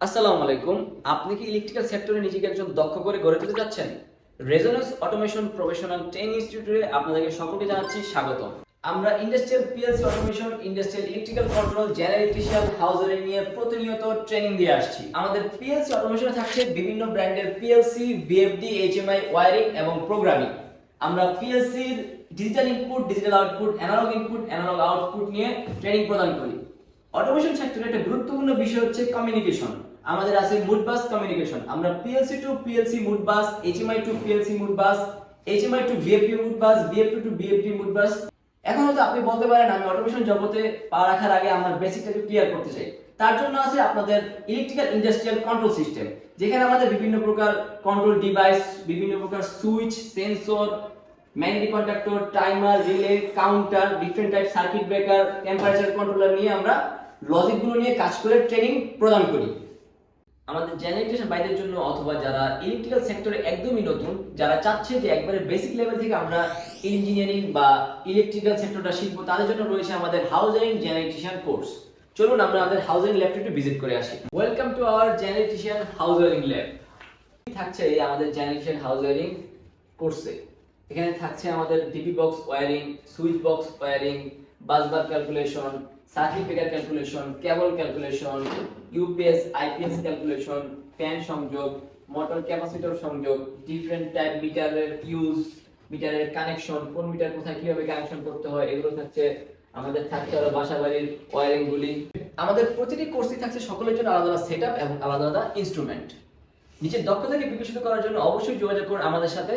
আসসালামু আলাইকুম। আপনি কি ইলেকট্রিক্যাল সেক্টরে নিজেকে একজন দক্ষ করে গড়ে তুলতে যাচ্ছেন? রেজোনেন্স অটোমেশন প্রফেশনাল ট্রেনিং ইনস্টিটিউটে আপনাদেরকে সকলকে জানাচ্ছি স্বাগত আমরা industrial PLC automation industrial electrical control জেনারেলিটিশিয়ান হাউজারি নিয়ে প্রতিনিয়ত ট্রেনিং দিয়ে আসছি। আমাদের পিএলসি অটোমেশনে থাকছে বিভিন্ন ব্র্যান্ডের পিএলসি বিএফডি এইচএমআই ওয়্যারিং এবং প্রোগ্রামিং আমরা পিএলসির digital input digital output analog input analog output নিয়ে ট্রেনিং প্রদান করি। অটোমেশন সেক্টরে একটা গুরুত্বপূর্ণ বিষয় হচ্ছে কমিউনিকেশন আমাদের আছে মুড বাস কমিউনিকেশন আমরা PLC to PLC Modbus HMI to PLC Modbus HMI to VFD Modbus VFD to VFD Modbus এখন হয়তো আপনি বলতে পারেন, আমি অটোমেশন জগতে পা রাখার আগে আমার বেসিকটাকে ক্লিয়ার করতে চাই। তার জন্য আছে আপনাদের ইলেকট্রিক্যাল ইন্ডাস্ট্রিয়াল কন্ট্রোল সিস্টেম যেখানে আমাদের বিভিন্ন প্রকার কন্ট্রোল ডিভাইস বিভিন্ন প্রকার switch sensor magnetic contactor timer relay counter different type circuit breaker temperature controller নিয়ে আমরা লজিকগুলো নিয়ে কাজ করে ট্রেনিং প্রদান করি। আমাদের জেনারেটেশন বাইদের জন্য অথবা যারা ইলেকট্রিক্যাল সেক্টরে একদমই নতুন, যারা চাচ্ছে যে একবারে বেসিক লেভেল থেকে আমরা ইঞ্জিনিয়ারিং বা ইলেকট্রিক্যাল সেক্টরটা শিখব, তাদের জন্য রয়েছে আমাদের হাউজিং জেনারেটেশন কোর্স চলুন আমরা আমাদের হাউজিং ল্যাবটা একটু ভিজিট করে আসি। Welcome to our generation housing lab থাকছে আমাদের জেনারেশন হাউস ওয়ারিং কোর্সে এখানে থাকছে আমাদের DP box wiring switch box wiring busbar calculation circuit breaker calculation cable calculation UPS IPS calculation fan সংযোগ মোটর ক্যাপাসিটর সংযোগ ডিফারেন্ট টাইপ মিটারের ইউজ মিটারের কানেকশন কোন মিটার কোথায় কীভাবে কানেকশন করতে হয়, এগুলো থাকছে আমাদের থাকছে আরও বাসা বাড়ির ওয়্যারিং গুলি। আমাদের প্রতিটি কোর্সই থাকছে সকলের জন্য আলাদা আলাদা সেটআপ এবং আলাদা আলাদা ইনস্ট্রুমেন্ট নিজের দক্ষতাকে বিকশিত করার জন্য অবশ্যই যোগাযোগ করুন আমাদের সাথে।